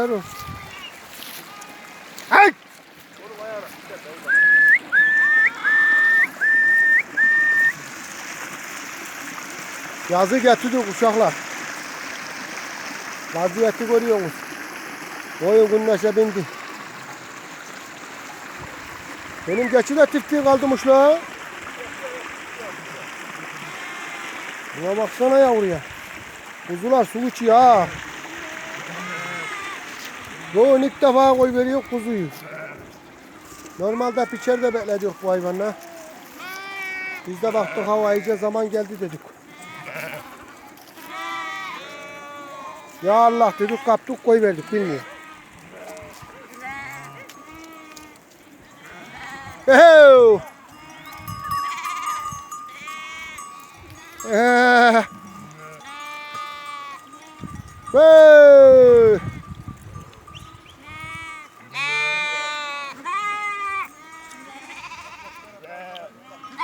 Erol. Ay! Yazı getirdik uşaklar. Vaziyeti görüyorsunuz. Boyun güneşe bindi. Benim geçi de tiftiği kaldırmış la. Buna baksana yavruya. Kuzular su içiyor ha. Doğun ilk defa koy veriyor kuzuyu. Normalde piçerde beklediyor bu hayvanla. Biz de baktık hava iyice zaman geldi dedik. Ya Allah dedik kaptık koy verdik bilmiyor. Ehew. Eee. Hey.